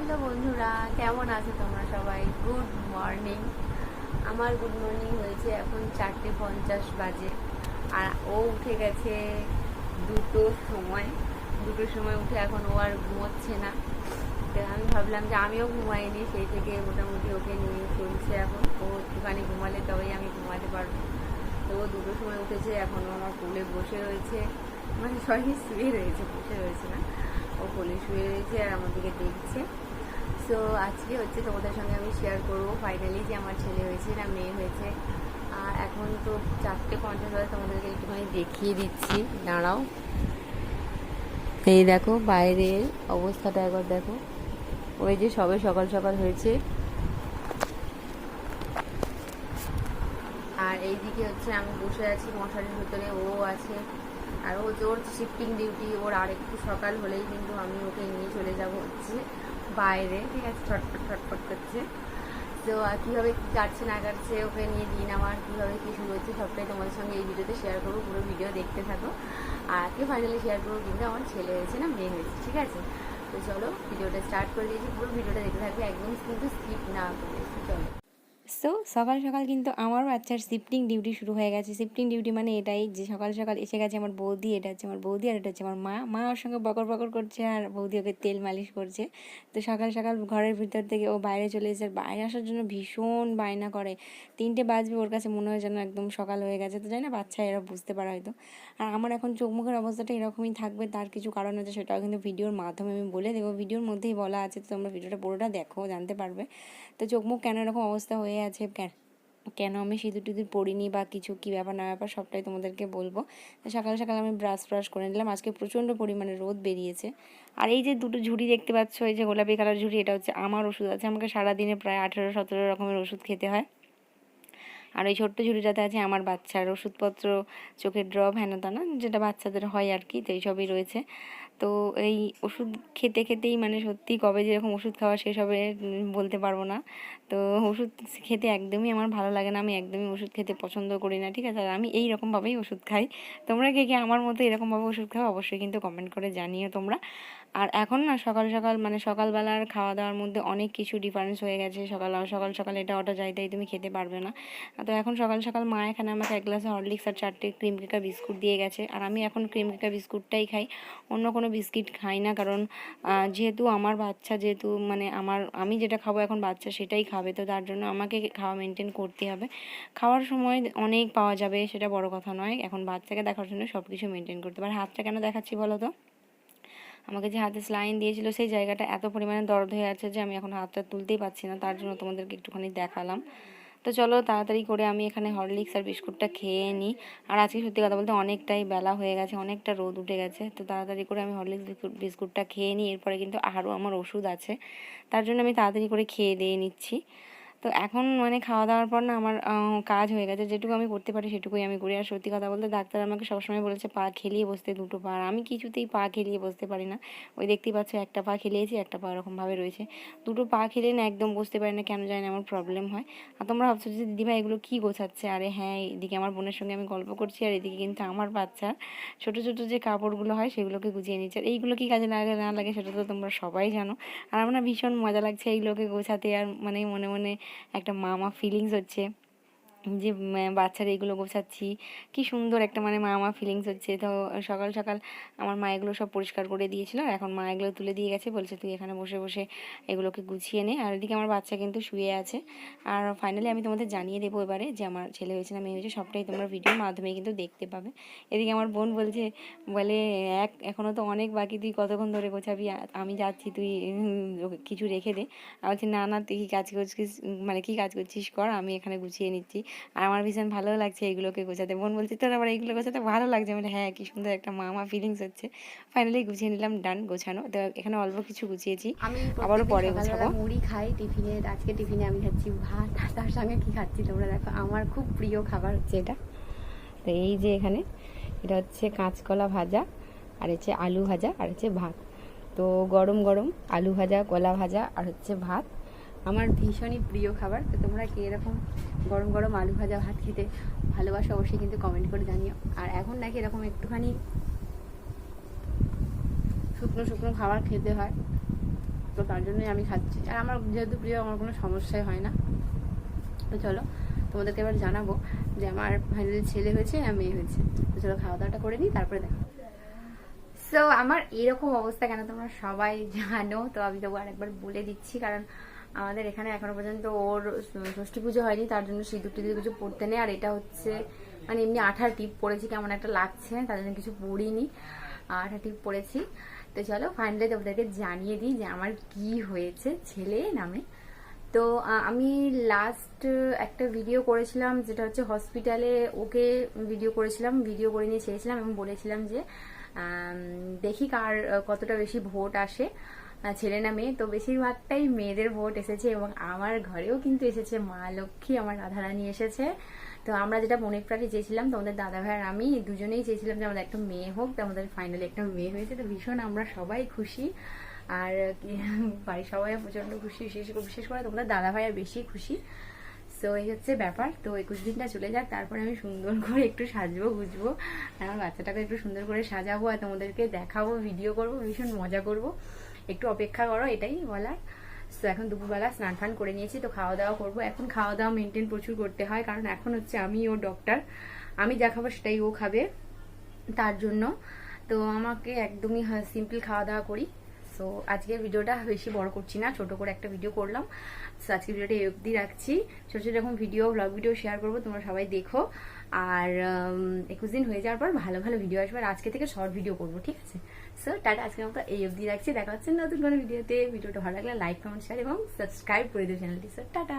Hello বন্ধুরা, কেমন আছো তোমরা সবাই? গুড মর্নিং আমার গুড মর্নিং হয়েছে এখন চারটে পঞ্চাশ বাজে আর ও উঠে গেছে দুটো সময়। দুটো সময় উঠে এখন ও আর ঘুমোচ্ছে না। তো আমি ভাবলাম যে আমিও ঘুমাইনি, সেই থেকে মোটামুটি ওকে নিয়ে চলছে এখন। ও একটুখানি ঘুমালে তবেই আমি ঘুমাতে পারব। তো ও দুটোর সময় উঠেছে, এখন ও আমার কোলে বসে রয়েছে। মানে সরি, শুয়ে রয়েছে, বসে রয়েছে না। ও কোলে শুয়ে রয়েছে আর আমাদেরকে দেখছে। সো আজকে হচ্ছে তোমাদের সঙ্গে আমি শেয়ার করব ফাইনালি যে আমার ছেলে হয়েছে, না মেয়ে হয়েছে। আর এখন তো চারটে পঞ্চাশ বাজে তোমাদেরকে একটুখানি দেখিয়ে দিচ্ছি। দাঁড়াও। এই দেখো, বাইরের অবস্থাটা একবার দেখো। ওই যে সবে সকাল সকাল হয়েছে। আর এইদিকে হচ্ছে আমি বসে আছি মশারির ভিতরে, ও আছে। আর ও ওর শিফটিং ডিউটি ওর আরেকটু সকাল হলেই কিন্তু আমি ওকে নিয়ে চলে যাব হচ্ছে। বাইরে, ঠিক আছে, ছটফট ছটফট করছে। তো কীভাবে কী কাটছে, না কাটছে, ওকে নিয়ে দিন আমার, কীভাবে কী শুরু হচ্ছে, সবটাই তোমাদের সঙ্গে এই ভিডিওতে শেয়ার করব, পুরো ভিডিও দেখতে থাকো। আর আজকে ফাইনালি শেয়ার করব কিন্তু আমার ছেলে হয়েছে না, মেয়ে হয়েছে, ঠিক আছে? তো চলো, ভিডিওটা স্টার্ট করে দিয়েছি, পুরো ভিডিওটা দেখতে থাকবে, একদম কিন্তু স্কিপ না করে চলো। সো সকাল সকাল কিন্তু আমার বাচ্চার শিফটিং ডিউটি শুরু হয়ে গেছে। শিফটিং ডিউটি মানে এটাই যে সকাল সকাল এসে গেছে আমার বৌদি, এটা হচ্ছে আমার বৌদি, আর এটা হচ্ছে আমার মা। মা ওর সঙ্গে বকর বকর করছে আর বৌদি ওকে তেল মালিশ করছে। তো সকাল সকাল ঘরের ভিতর থেকে ও বাইরে চলে এসে বাইরে আসার জন্য ভীষণ বায়না করে। তিনটে বাজবে, ওর কাছে মনে হয় যেন একদম সকাল হয়ে গেছে। তো জানি না বাচ্চা এরা বুঝতে পারা হয়তো। আর আমার এখন চোখ মুখের অবস্থাটা এরকমই থাকবে, তার কিছু কারণ আছে, সেটাও কিন্তু ভিডিওর মাধ্যমে আমি বলে দেবো। ভিডিওর মধ্যেই বলা আছে, তো তোমরা ভিডিওটা পুরোটা দেখো, জানতে পারবে। তো চোখ মুখ কেন এরকম অবস্থা হয়ে আছে, কেন কেন আমি সিঁদুর টিঁদুর পরিনি বা কিছু কী ব্যাপার না ব্যাপার সবটাই তোমাদেরকে বলব। সকাল সকাল আমি ব্রাশ ব্রাশ করে নিলাম, আজকে প্রচণ্ড পরিমাণে রোদ বেরিয়েছে। আর এই যে দুটো ঝুড়ি দেখতে পাচ্ছ, এই যে গোলাপি কালার ঝুড়ি, এটা হচ্ছে আমার ওষুধ, আছে আমাকে সারাদিনে প্রায় আঠেরো সতেরো রকমের ওষুধ খেতে হয়। আর ওই ছোট্ট ঝুড়িটাতে আছে আমার বাচ্চার ওষুধপত্র, চোখের ড্রপ হেনতানা যেটা বাচ্চাদের হয় আর কি, তো এইসবই রয়েছে। তো এই ওষুধ খেতে খেতেই মানে সত্যি কবে যেরকম ওষুধ খাওয়া শেষ হবে বলতে পারব না। তো ওষুধ খেতে একদমই আমার ভালো লাগে না, আমি একদমই ওষুধ খেতে পছন্দ করি না, ঠিক আছে? আর আমি এই রকমভাবেই ওষুধ খাই। তোমরা কে কে আমার মতো এরকমভাবে ওষুধ খাও অবশ্যই কিন্তু কমেন্ট করে জানিও তোমরা। আর এখন না সকাল সকাল মানে সকালবেলার খাওয়া দাওয়ার মধ্যে অনেক কিছু ডিফারেন্স হয়ে গেছে। সকাল সকাল সকাল এটা ওটা যাই তাই তুমি খেতে পারবে না। তো এখন সকাল সকাল মা এখানে আমাকে এক গ্লাসে হরলিক্স আর চারটে ক্রিম কেকা বিস্কুট দিয়ে গেছে। আর আমি এখন ক্রিম কেকা বিস্কুটটাই খাই, অন্য কোনো বিস্কিট খাই না। কারণ যেহেতু আমার বাচ্চা, যেহেতু মানে আমার, আমি যেটা খাব এখন বাচ্চা সেটাই খাবে। তো তার জন্য আমাকে খাওয়া মেনটেন করতে হবে। খাওয়ার সময় অনেক পাওয়া যাবে, সেটা বড় কথা নয়। এখন বাচ্চাকে দেখার জন্য সব কিছু মেনটেন করতে পারে হাতটা কেন দেখাচ্ছি বলো তো? আমাকে যে হাতে স্লাইন দিয়েছিল সেই জায়গাটা এত পরিমাণে দর্দ হয়ে আছে যে আমি এখন হাতটা তুলতেই পারছি না, তার জন্য তোমাদেরকে একটুখানি দেখালাম। তো চলো তাড়াতাড়ি করে আমি এখানে হরলিক্স আর বিস্কুটটা খেয়ে নিই আর আজকে সত্যি কথা বলতে অনেকটাই বেলা হয়ে গেছে, অনেকটা রোদ উঠে গেছে। তো তাড়াতাড়ি করে আমি হরলিক্স বিস্কুট বিস্কুটটা খেয়ে নিই এরপরে কিন্তু আরও আমার ওষুধ আছে। তার জন্য আমি তাড়াতাড়ি করে খেয়ে দিয়ে নিচ্ছি। তো এখন মানে খাওয়া দাওয়ার পর না আমার কাজ হয়ে গেছে। যেটুকু আমি করতে পারি সেটুকুই আমি করি। আর সত্যি কথা বলতে ডাক্তার আমাকে সবসময় বলেছে, পা খেলিয়ে বসতে দুটো পা। আর আমি কিছুতেই পা খেলিয়ে বসতে পারি না। ওই দেখতেই পাচ্ছ একটা পা খেলিয়েছি, একটা পা ওরকমভাবে রয়েছে। দুটো পা খেলে না একদম বসতে পারি না, কেন জানি না আমার প্রবলেম হয়। আর তোমরা ভাবছ যে দিদিভাই এগুলো কী গোছাচ্ছে? আরে হ্যাঁ এদিকে আমার বোনের সঙ্গে আমি গল্প করছি, আর এদিকে কিন্তু আমার বাচ্চার ছোটো ছোটো যে কাপড়গুলো হয় সেগুলোকে গুছিয়ে নিচ্ছে। আর এইগুলো কি কাজে লাগে, না লাগে সেটা তো তোমরা সবাই জানো। আর আমার ভীষণ মজা লাগছে এইগুলোকে গোছাতে। আর মানে মনে মনে একটা মামা ফিলিংস হচ্ছে। যে বাচ্চারা এইগুলো গোছাচ্ছি, কি সুন্দর একটা মানে মামা ফিলিংস হচ্ছে। তো সকাল সকাল আমার মা এগুলো সব পরিষ্কার করে দিয়েছিল। আর এখন মা এগুলো তুলে দিয়ে গেছে, বলছে তুই এখানে বসে বসে এগুলোকে গুছিয়ে নে। আর এদিকে আমার বাচ্চা কিন্তু শুয়ে আছে। আর ফাইনালি আমি তোমাদের জানিয়ে দেবো এবারে যে, আমার ছেলে হয়েছে না মেয়ে হয়েছে, সবটাই তোমরা ভিডিওর মাধ্যমে কিন্তু দেখতে পাবে। এদিকে আমার বোন বলছে, বলে, এক এখনও তো অনেক বাকি, তুই কতক্ষণ ধরে গোছাবি? আমি যাচ্ছি, তুই কিছু রেখে দে। আমি বলছি, না না, তুই কি কাজ করছিস? মানে কি কাজ করছিস? কর, আমি এখানে গুছিয়ে নিচ্ছি। আর আমার ভীষণ ভালো লাগছে এগুলোকে গোছাতে। বোন বলছে তোর আবার এইগুলো গোছাতে ভালো লাগছে? মানে হ্যাঁ কি সুন্দর একটা মামা ফিলিংস হচ্ছে। ফাইনালি গুছিয়ে নিলাম ডান গোছানো। তো এখানে অল্প কিছু গুছিয়েছি আবারও পরে গোছাবো। মুড়ি খাই টিফিনে আজকে টিফিনে আমি খাচ্ছি ভাত তার সঙ্গে কি খাচ্ছি তোমরা দেখো আমার খুব প্রিয় খাবার হচ্ছে এটা। তো এই যে এখানে এটা হচ্ছে কাঁচকলা ভাজা আর হচ্ছে আলু ভাজা আর হচ্ছে ভাত। তো গরম গরম আলু ভাজা কলা ভাজা আর হচ্ছে ভাত। আমার ভীষণই প্রিয় খাবার। তো তোমরা কি এরকম গরম গরম আলু ভাজা ভাত খেতে ভালোবাসো অবশ্যই কিন্তু কমেন্ট করে জানিও। আর এখন নাকি এরকম একটুখানি শুকনো শুকনো খাবার খেতে হয়, তো তার জন্যই আমি খাচ্ছি। আর আমার যেহেতু প্রিয়, আমার কোনো সমস্যাই হয় না। তো চলো, তোমাদেরকে এবার জানাব যে আমার ফাইনালি ছেলে হয়েছে না মেয়ে হয়েছে। তো চলো খাওয়া দাওয়াটা করে নিই, তারপরে দেখো সো আমার এরকম অবস্থা কেন তোমরা সবাই জানো? তো আমি তবু আরেকবার বলে দিচ্ছি, কারণ আমাদের এখানে এখনও পর্যন্ত ওর ষষ্ঠী পুজো হয়নি, তার জন্য সিঁদুর টিদুর কিছু পড়তে নেই। আর এটা হচ্ছে মানে এমনি আঠার টিপ পড়েছি, কেমন একটা লাগছে, তার জন্য কিছু পড়িনি। আঠা টিপ পড়েছি। তো চলো ফাইনালি তোমাদেরকে জানিয়ে দিই যে আমার কি হয়েছে ছেলে নামে। তো আমি লাস্ট একটা ভিডিও করেছিলাম, যেটা হচ্ছে হসপিটালে ওকে ভিডিও করেছিলাম ভিডিও করে নিয়ে ছেড়েছিলাম এবং বলেছিলাম যে দেখি কার, কতটা বেশি ভোট আসে। ছেলে না মেয়ে, তো বেশিরভাগটাই মেয়েদের ভোট এসেছে এবং আমার ঘরেও কিন্তু এসেছে। মা লক্ষ্মী, আমার রাধারানী এসেছে। তো আমরা যেটা মনে প্রাণে চেয়েছিলাম তোমাদের দাদা ভাই আর আমি দুজনেই চেয়েছিলাম যে আমাদের একটা মেয়ে হোক, তো আমাদের ফাইনালি একটা মেয়ে হয়েছে। তো ভীষণ আমরা সবাই খুশি। আর বাড়ির সবাই প্রচণ্ড খুশি, বিশেষ করে বিশেষ করে তোমাদের দাদা ভাই আর বেশি খুশি। সো এই হচ্ছে ব্যাপার। তো একুশ দিনটা চলে যাক, তারপরে আমি সুন্দর করে একটু সাজবো, গুজবো। আর আমার বাচ্চাটাকে একটু সুন্দর করে সাজাবো আর তোমাদেরকে দেখাবো ভিডিও করব, ভীষণ মজা করব। একটু অপেক্ষা করো, এটাই বলার। তো এখন দুপুরবেলা স্নান ফান করে নিয়েছি, তো খাওয়া দাওয়া করব। এখন খাওয়া দাওয়া মেনটেন প্রচুর করতে হয়, কারণ এখন হচ্ছে আমি ও ডক্টর আমি যা খাব সেটাই ও খাবে। তার জন্য। তো আমাকে একদমই সিম্পল খাওয়া দাওয়া করি। সো আজকের ভিডিওটা বেশি বড় করছি না, ছোট করে একটা ভিডিও করলাম। সো আজকের ভিডিওটা এই রাখছি। ছোট ছোট এরকম ভিডিও ব্লগ ভিডিও শেয়ার করব, তোমরা সবাই দেখো। আর একুশ দিন হয়ে যাওয়ার পর ভালো ভালো ভিডিও আসবে, আর আজকে থেকে শর্ট ভিডিও করব, ঠিক আছে? সো টাটা আজকে মতো এই অবধি রাখছি। দেখা হচ্ছে নতুন কোনো ভিডিওতে ভিডিওটা ভালো লাগলে লাইক কমেন্ট শেয়ার এবং সাবস্ক্রাইব করে দিও চ্যানেলটি সো টাটা!